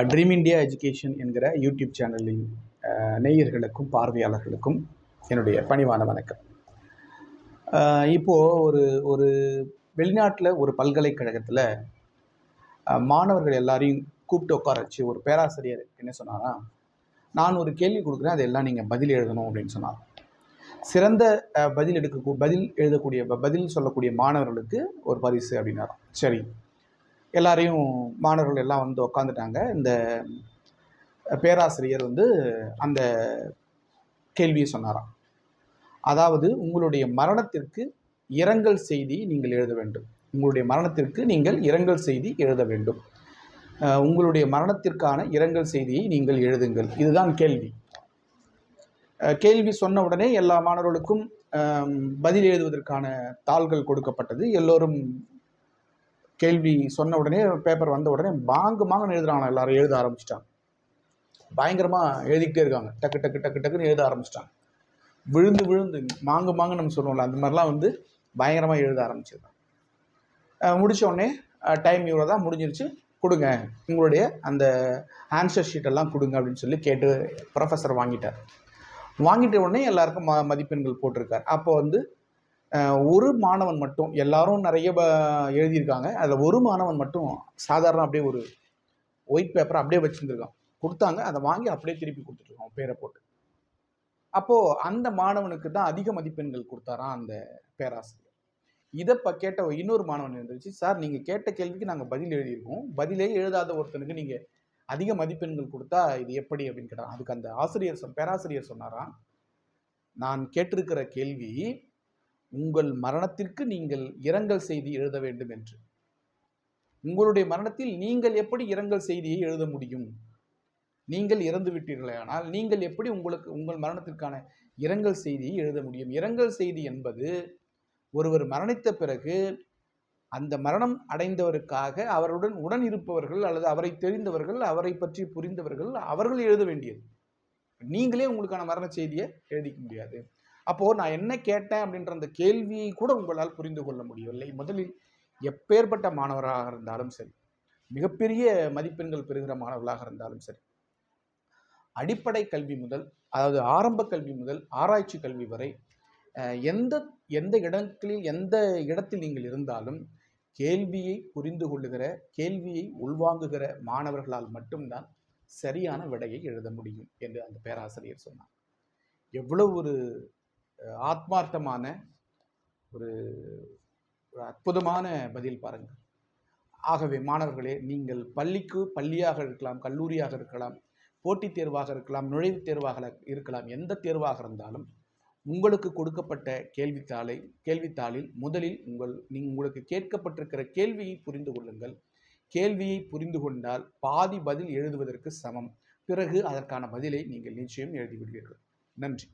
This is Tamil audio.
ட்ரீம் இண்டியா எஜுகேஷன் என்கிற யூடியூப் சேனலின் நேயர்களுக்கும் பார்வையாளர்களுக்கும் என்னுடைய பணிவான வணக்கம். இப்போது ஒரு ஒரு வெளிநாட்டில் ஒரு பல்கலைக்கழகத்தில் மாணவர்கள் எல்லாரையும் கூப்பிட்டு உட்கார வச்சு ஒரு பேராசிரியர் என்ன சொன்னாரா நான் ஒரு கேள்வி கொடுக்குறேன் அதெல்லாம் நீங்கள் பதில் எழுதணும் அப்படின்னு சொன்னார். சிறந்த பதில் எடுக்க பதில் எழுதக்கூடிய பதில் சொல்லக்கூடிய மாணவர்களுக்கு ஒரு பரிசு அப்படின்னாராம் சரி. எல்லாரையும் மாணவர்கள் எல்லாம் வந்து உக்காந்துட்டாங்க. இந்த பேராசிரியர் வந்து அந்த கேள்வியை சொன்னாராம். அதாவது உங்களுடைய மரணத்திற்கு இரங்கல் செய்தி நீங்கள் எழுத வேண்டும். உங்களுடைய மரணத்திற்கு நீங்கள் இரங்கல் செய்தி எழுத வேண்டும். உங்களுடைய மரணத்திற்கான இரங்கல் செய்தியை நீங்கள் எழுதுங்கள். இதுதான் கேள்வி. கேள்வி சொன்ன உடனே எல்லா மாணவர்களுக்கும் பதில் எழுதுவதற்கான தாள்கள் கொடுக்கப்பட்டது. எல்லோரும் கேள்வி சொன்ன உடனே பேப்பர் வந்த உடனே பாங்கு மாங்கன்னு எழுதுறாங்க எல்லாரும் எழுத ஆரம்பிச்சிட்டாங்க. பயங்கரமாக எழுதிக்கிட்டே இருக்காங்க. டக்கு டக்கு டக்கு டக்குன்னு எழுத ஆரம்பிச்சிட்டாங்க. விழுந்து விழுந்து மாங்கு மாங்கு நம்ம சொல்லுவோம்ல அந்த மாதிரிலாம் வந்து பயங்கரமாக எழுத ஆரம்பிச்சிருக்காங்க முடித்தோடனே முடிச்ச உடனே டைம் இவ்வளோ தான் முடிஞ்சிருச்சு. கொடுங்க. உங்களுடைய அந்த ஆன்சர் ஷீட்டெல்லாம் கொடுங்க அப்படின்னு சொல்லி கேட்டு ப்ரொஃபஸர் வாங்கிட்டார். வாங்கிட்ட உடனே எல்லாருக்கும் ம மதிப்பெண்கள் போட்டிருக்கார். அப்போ வந்து ஒரு மாணவன் மட்டும் எல்லாரும் நிறைய எழுதியிருக்காங்க. அதில் ஒரு மாணவன் மட்டும் சாதாரண அப்படியே ஒரு ஒயிட் பேப்பரை அப்படியே வச்சுருந்துருக்கான். கொடுத்தாங்க. அதை வாங்கி அப்படியே திருப்பி கொடுத்துட்ருக்கோம் பேரை போட்டு. அப்போது அந்த மாணவனுக்கு தான் அதிக மதிப்பெண்கள் கொடுத்தாராம் அந்த பேராசிரியர். இதை இப்போ கேட்ட இன்னொரு மாணவன் இருந்துச்சு சார் நீங்கள் கேட்ட கேள்விக்கு நாங்கள் பதில் எழுதியிருக்கோம். பதிலே எழுதாத ஒருத்தனுக்கு நீங்கள் அதிக மதிப்பெண்கள் கொடுத்தா இது எப்படி? அப்படின்னு கேட்டான். அதுக்கு அந்த ஆசிரியர் பேராசிரியர் சொன்னாராம் நான் கேட்டிருக்கிற கேள்வி உங்கள் மரணத்திற்கு நீங்கள் இரங்கல் செய்தி எழுத வேண்டும் என்று. உங்களுடைய மரணத்தில் நீங்கள் எப்படி இரங்கல் செய்தியை எழுத முடியும்? நீங்கள் இறந்து விட்டீர்களே ஆனால் நீங்கள் எப்படி உங்களுக்கு உங்கள் மரணத்திற்கான இரங்கல் செய்தியை எழுத முடியும்? இரங்கல் செய்தி என்பது ஒருவர் மரணித்த பிறகு அந்த மரணம் அடைந்தவருக்காக அவருடன் உடன் இருப்பவர்கள் அல்லது அவரை தெரிந்தவர்கள் அவரை பற்றி புரிந்தவர்கள் அவர்கள் எழுத வேண்டியது. நீங்களே உங்களுக்கான மரண செய்தியை எழுதிக்க முடியாது. அப்போது நான் என்ன கேட்டேன் அப்படின்ற அந்த கேள்வியை கூட உங்களால் புரிந்து கொள்ள முடியவில்லை. முதலில் எப்பேற்பட்ட மாணவராக இருந்தாலும் சரி மிகப்பெரிய மதிப்பெண்கள் பெறுகிற மாணவர்களாக இருந்தாலும் சரி அடிப்படை கல்வி முதல் அதாவது ஆரம்ப கல்வி முதல் ஆராய்ச்சி கல்வி வரை எந்த எந்த இடங்களில் எந்த இடத்தில் நீங்கள் இருந்தாலும் கேள்வியை புரிந்து கொள்ளுகிற கேள்வியை உள்வாங்குகிற மாணவர்களால் மட்டும்தான் சரியான விடையை எழுத முடியும் என்று அந்த பேராசிரியர் சொன்னார். எவ்வளவு ஒரு ஆத்மார்த்தமான ஒரு ஒரு அற்புதமான பதில் பாருங்கள். ஆகவே மாணவர்களே நீங்கள் பள்ளிக்கு பள்ளியாக இருக்கலாம் கல்லூரியாக இருக்கலாம் போட்டித் தேர்வாக இருக்கலாம் நுழைவுத் தேர்வாக இருக்கலாம் எந்த தேர்வாக இருந்தாலும் உங்களுக்கு கொடுக்கப்பட்ட கேள்வித்தாளை கேள்வித்தாளில் முதலில் உங்கள் நீ உங்களுக்கு கேட்கப்பட்டிருக்கிற கேள்வியை புரிந்து கொள்ளுங்கள். கேள்வியை புரிந்து கொண்டால் பாதி பதில் எழுதுவதற்கு சமம். பிறகு அதற்கான பதிலை நீங்கள் நிச்சயம் எழுதிவிடுவீர்கள். நன்றி.